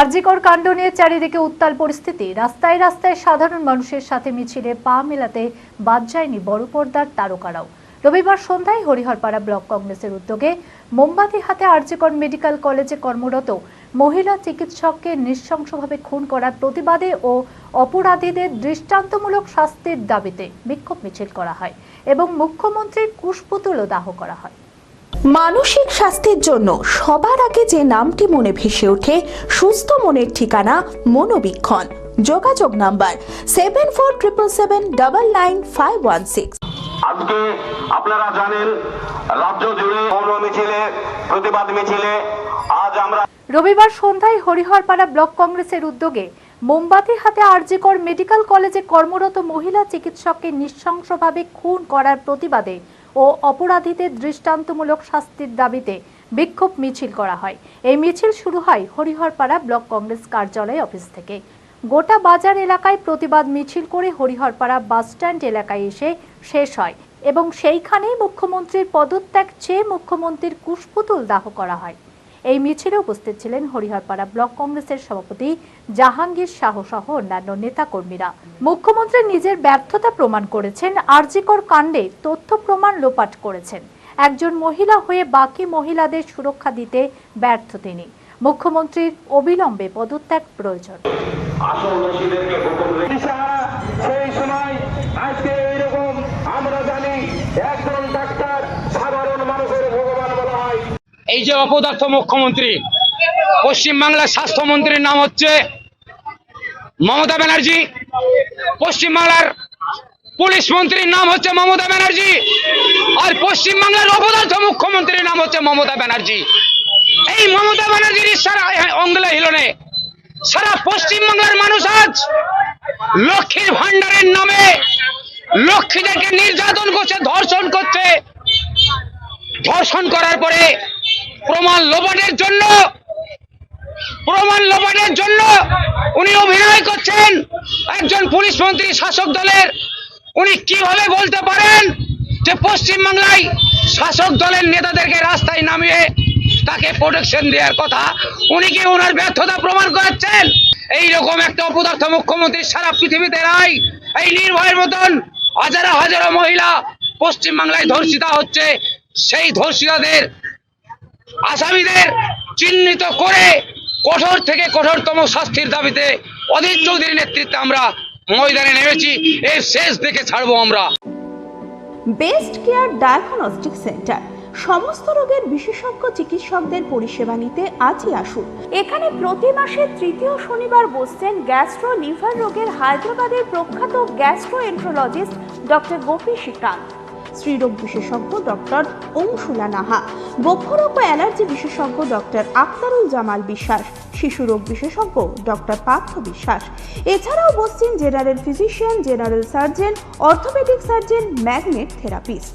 আরজিকর কাণ্ড নিয়ে চারিদিকে উত্তাল পরিস্থিতি। রাস্তায় রাস্তায় সাধারণ মানুষের সাথে মিছিলে পা মেলাতে বাদ যায়নি বড় পর্দার তারকারাও। রবিবার সন্ধ্যায় হরিহরপাড়া ব্লক কংগ্রেসের উদ্যোগে মোমবাতি হাতে আরজিকর মেডিকেল কলেজে কর্মরত মহিলা চিকিৎসককে নৃশংসভাবে খুন করার প্রতিবাদে ও অপরাধীদের দৃষ্টান্তমূলক শাস্তির দাবিতে বিক্ষোভ মিছিল করা হয় এবং মুখ্যমন্ত্রীর কুশপুতুলও দাহ করা হয়। মানসিক স্বাস্থ্যের জন্য সবার আগে যে নামটি মনে ভেসে ওঠে সুস্থ মনের ঠিকানা মনোবীক্ষণ। যোগাযোগ number seven four triple seven double nine five one six আজকে আপনারা জানেন রাজ্য জুড়ে মিছিলে প্রতিবাদ মিছিলে আজ আমরা রবিবার সন্ধ্যায় হরিহরপাড়া ব্লক কংগ্রেসের উদ্যোগে মোমবাতি হাতে আরজিকর মেডিকেল কলেজে কর্মরত মহিলা চিকিৎসককে নৃশংসভাবে খুন করার প্রতিবাদে ও অপরাধীদের দৃষ্টান্তমূলক শাস্তির দাবিতে বিক্ষোভ মিছিল করা হয়। এই মিছিল শুরু হয় হরিহরপাড়া ব্লক কংগ্রেস কার্যালয় অফিস থেকে। গোটা বাজার এলাকায় প্রতিবাদ মিছিল করে হরিহরপাড়া বাসস্ট্যান্ড এলাকায় এসে শেষ হয় এবং সেইখানেই মুখ্যমন্ত্রীর পদত্যাগ চেয়ে মুখ্যমন্ত্রীর কুশপুতুল দাহ করা হয়। এই মিছিলে উপস্থিত ছিলেন হরিহরপাড়া ব্লক কংগ্রেসের সভাপতি জাহাঙ্গীর শাহ সহ অন্যান্য নেতাকর্মীরা। মুখ্যমন্ত্রী নিজের ব্যর্থতা প্রমাণ করেছেন আরজিকর কাণ্ডে তথ্য প্রমাণ লোপাট করেছেন। একজন মহিলা হয়ে বাকি মহিলাদের সুরক্ষা দিতে ব্যর্থ তিনি। মুখ্যমন্ত্রীর অবিলম্বে পদত্যাগ প্রয়োজন। সেই সময় আজকে এইরকম আমরা জানি একজন ডাক্তার সাধারণ মানুষের ভগবান বলা হয় এই যে অপদার্থ মুখ্যমন্ত্রী, পশ্চিমবাংলার স্বাস্থ্যমন্ত্রীর নাম হচ্ছে মমতা ব্যানার্জি। পশ্চিমবাংলার পুলিশ মন্ত্রীর নাম হচ্ছে মমতা ব্যানার্জি। আর পশ্চিমবাংলার অপদার্থ মুখ্যমন্ত্রীর নাম হচ্ছে মমতা ব্যানার্জি। এই মমতা ব্যানার্জির সারা অঙ্গলে হিলনে সারা পশ্চিমবাংলার মানুষ আজ লক্ষ্মীর ভান্ডারের নামে লক্ষ্মীদেরকে নির্যাতন করছে, ধর্ষণ করছে। ধর্ষণ করার পরে লোপাটের জন্য, প্রমাণ লোপাটের জন্য উনি অভিনয় করছেন। একজন পুলিশ মন্ত্রী শাসক দলের, উনি কীভাবে বলতে পারেন যে পশ্চিমবাংলায় শাসক দলের নেতাদেরকে রাস্তায় নামিয়ে তাকে প্রোটেকশন দেওয়ার কথা? উনি কি ওনার ব্যর্থতা প্রমাণ করাচ্ছেন? এই রকম একটা অপদার্থ মুখ্যমন্ত্রী সারা পৃথিবীতে নাই। এই নির্ভয়ের মতন হাজারো হাজারো মহিলা পশ্চিমবাংলায় ধর্ষিতা হচ্ছে। সেই ধর্ষিতাদের আসামিদের চিহ্নিত করে কঠোর থেকে কঠোরতম শাস্তির দাবিতে অধীর চৌধুরীর নেতৃত্বে আমরা ময়দানে নেমেছি। এর শেষ দেখে ছাড়বো আমরা। বেস্ট কেয়ার ডায়াগনস্টিক সেন্টার সমস্ত রোগের বিশেষজ্ঞ চিকিৎসকদের পরিষেবা নিতে আজই আসুন। এখানে প্রতি মাসের তৃতীয় শনিবার বসছেন গ্যাস্ট্রো লিভার রোগের হায়দ্রাবাদের প্রখ্যাত gastroenterologist doctor Gopi Srikanth. স্ত্রীরোগ বিশেষজ্ঞ ডক্টর অংশুলা নাহা, বক্ষরোগ ও অ্যালার্জি বিশেষজ্ঞ ডক্টর আক্তারুল জামাল বিশ্বাস, শিশু রোগ বিশেষজ্ঞ ডক্টর পার্থ বিশ্বাস। এছাড়াও বসছেন general physician, general surgeon, orthopaedic surgeon, magnet therapist.